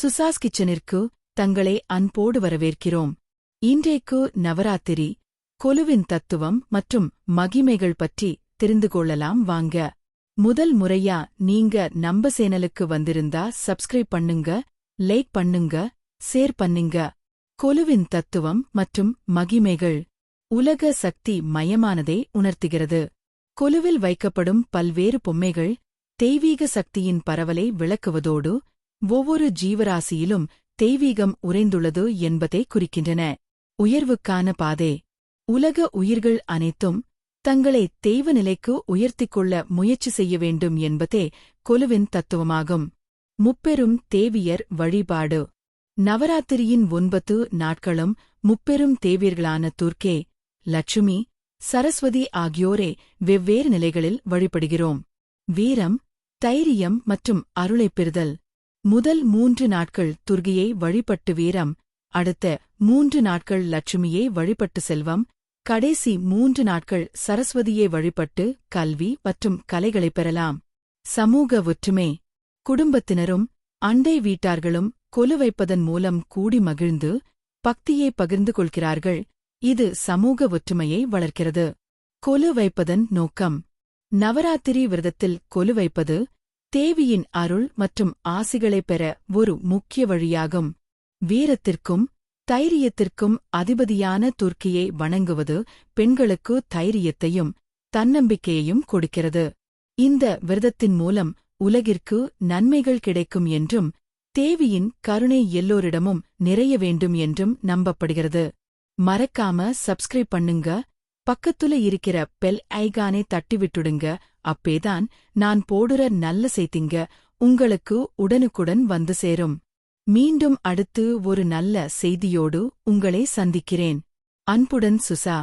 சுசாஸ் கிச்சனிற்கு தங்களை அன்போடு வரவேற்கிறோம். இன்றைக்கு நவராத்திரி. கொலுவின் தத்துவம் மற்றும் மகிமைகள் பற்றி தெரிந்து கொள்ளலாம். வாங்க. முதல் முறையா நீங்க நம்ப சேனலுக்கு வந்திருந்தா சப்ஸ்கிரைப் பண்ணுங்க லைக் பண்ணுங்க ஷேர் பண்ணுங்க. கொலுவின் தத்துவம் மற்றும் மகிமைகள் உலக சக்தி மயமானதை உணர்த்துகிறது. கொலுவில் வைக்கப்படும் பல்வேறு பொம்மைகள் தெய்வீக சக்தியின் பரவலை விளக்குவதோடு ஒவ்வொரு ஜீவராசியிலும் தெய்வீகம் உறைந்துள்ளது என்பதை குறிக்கின்றன. உயர்வுக்கான பாதை. உலக உயிர்கள் அனைத்தும் தங்களை தெய்வ நிலைக்கு உயர்த்திக் கொள்ள முயற்சி செய்ய வேண்டும் என்பதே கொலுவின் தத்துவமாகும். முப்பெரும் தேவியர் வழிபாடு. நவராத்திரியின் ஒன்பது நாட்களும் முப்பெரும் தேவியர்களான துர்க்கே லட்சுமி சரஸ்வதி ஆகியோரே வெவ்வேறு நிலைகளில் வழிபடுகிறோம். வீரம் தைரியம் மற்றும் அருளைப் பெறுதல். முதல் மூன்று நாட்கள் துர்கியை வழிபட்டு வீரம் அடுத்த மூன்று நாட்கள் லட்சுமியை வழிபட்டு செல்வம் கடைசி மூன்று நாட்கள் சரஸ்வதியை வழிபட்டு கல்வி மற்றும் கலைகளைப் பெறலாம். சமூக ஒற்றுமை. குடும்பத்தினரும் அண்டை வீட்டார்களும் கொலு வைப்பதன் மூலம் கூடி மகிழ்ந்து பக்தியை பகிர்ந்து கொள்கிறார்கள். இது சமூக ஒற்றுமையை வளர்க்கிறது. கொலு வைப்பதன் நோக்கம். நவராத்திரி விரதத்தில் கொலு வைப்பது தேவியின் அருள் மற்றும் ஆசிகளைப் பெற ஒரு முக்கிய வழியாகும். வீரத்திற்கும் தைரியத்திற்கும் அதிபதியான துர்க்கியை வணங்குவது பெண்களுக்கு தைரியத்தையும் தன்னம்பிக்கையையும் கொடுக்கிறது. இந்த விரதத்தின் மூலம் உலகிற்கு நன்மைகள் கிடைக்கும் என்றும் தேவியின் கருணை எல்லோரிடமும் நிறைய வேண்டும் என்றும் நம்பப்படுகிறது. மறக்காம சப்ஸ்கிரைப் பண்ணுங்க பக்கத்துல இருக்கிற பெல் ஐகானை தட்டிவிட்டுடுங்க அப்பேதான் நான் போடுற நல்ல செய்திங்க உங்களுக்கு உடனுக்குடன் வந்து சேரும். மீண்டும் அடுத்து ஒரு நல்ல செய்தியோடு உங்களை சந்திக்கிறேன். அன்புடன் சுசா.